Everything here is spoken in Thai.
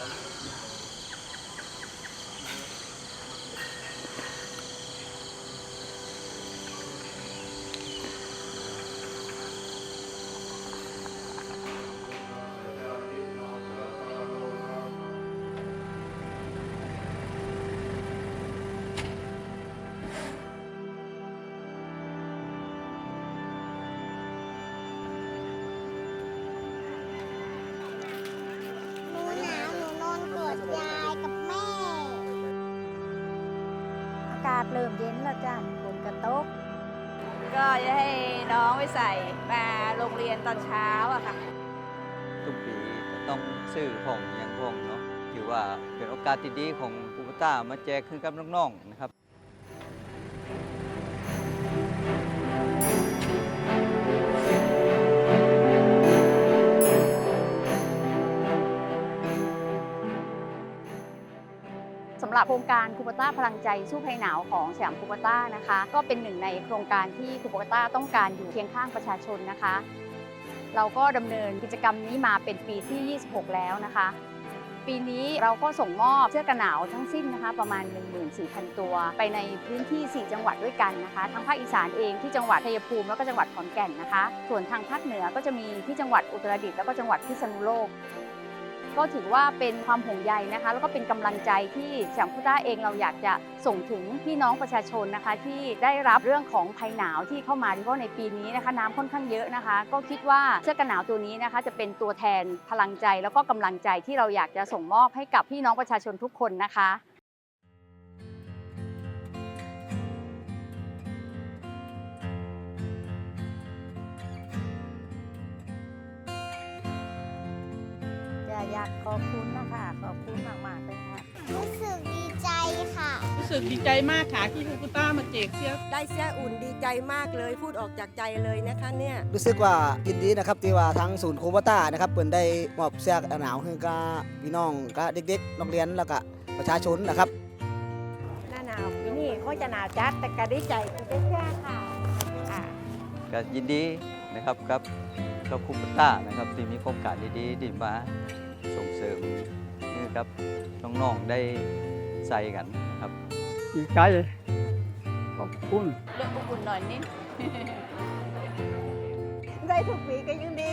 หากาศเริ่มเย็นแล้วจ้ะฝนกระตก ก็จะให้น้องไปใส่มาโรงเรียนตอนเช้าอะค่ะ ทุกปีก็ต้องซื้อของอย่างพวกเนาะถือว่าเป็นโอกาสที่ดีของคูปต้ามาแจกคือกับน้องๆนะครับ รับโครงการคูปต้าพลังใจสู้ภัยหนาวของสยามคูปต้านะคะ ก็เป็นหนึ่งในโครงการที่คูปต้าต้องการอยู่เคียงข้างประชาชนนะคะ เราก็ดำเนินกิจกรรมนี้มาเป็นปีที่ 26 แล้วนะคะ ปีนี้เราก็ส่งมอบเสื้อกันหนาวทั้งสิ้นนะคะประมาณ 14,000 ตัว ไปในพื้นที่ 4 จังหวัดด้วยกันนะคะทั้งภาคอีสานเองที่จังหวัดชัยภูมิแล้วก็จังหวัดขอนแก่นนะคะ ส่วนทางภาคเหนือก็จะมีที่จังหวัดอุตรดิตถ์แล้วก็จังหวัดพิษณุโลก ก็ถือว่าเป็นความห่วงใยนะคะ แล้วก็เป็นกำลังใจที่สยามพุต้าเองเราอยากจะส่งถึงพี่น้องประชาชนนะคะ ที่ได้รับเรื่องของภัยหนาวที่เข้ามาโดยเฉพาะในปีนี้นะคะน้ำค่อนข้างเยอะนะคะ ก็คิดว่าเสื้อกันหนาวตัวนี้นะคะ จะเป็นตัวแทนพลังใจแล้วก็กำลังใจที่เราอยากจะส่งมอบให้กับพี่น้องประชาชนทุกคนนะคะ อยากขอบคุณนะคะขอบคุณมากๆเลยค่ะ รู้สึกดีใจค่ะ รู้สึกดีใจมากค่ะที่คูกุต้ามาแจกเสื้อได้เสื้ออุ่นดีใจมากเลย พูดออกจากใจเลยนะคะเนี่ย รู้สึกว่ายินดีนะครับที่ว่าทั้งศูนย์โควต้านะครับเปิดได้มอบเสื้อกันหนาวให้กับพี่น้องกับเด็กๆโรงเรียนแล้วก็ประชาชนนะครับหน้าหนาวปีนี้เขาจะหนาวจัดแต่ก็ดีใจที่ได้เสื้อค่ะค่ะก็ยินดีนะครับกับกับคูปต้านะครับที่มีโครงการดีๆที่มา ส่งเสริมให้กับน้องๆได้ใส่กันนะครับดีใจขอบคุณเรื่องอบอุ่นหน่อยนิด ได้ทุกปีก็ยิ่งดี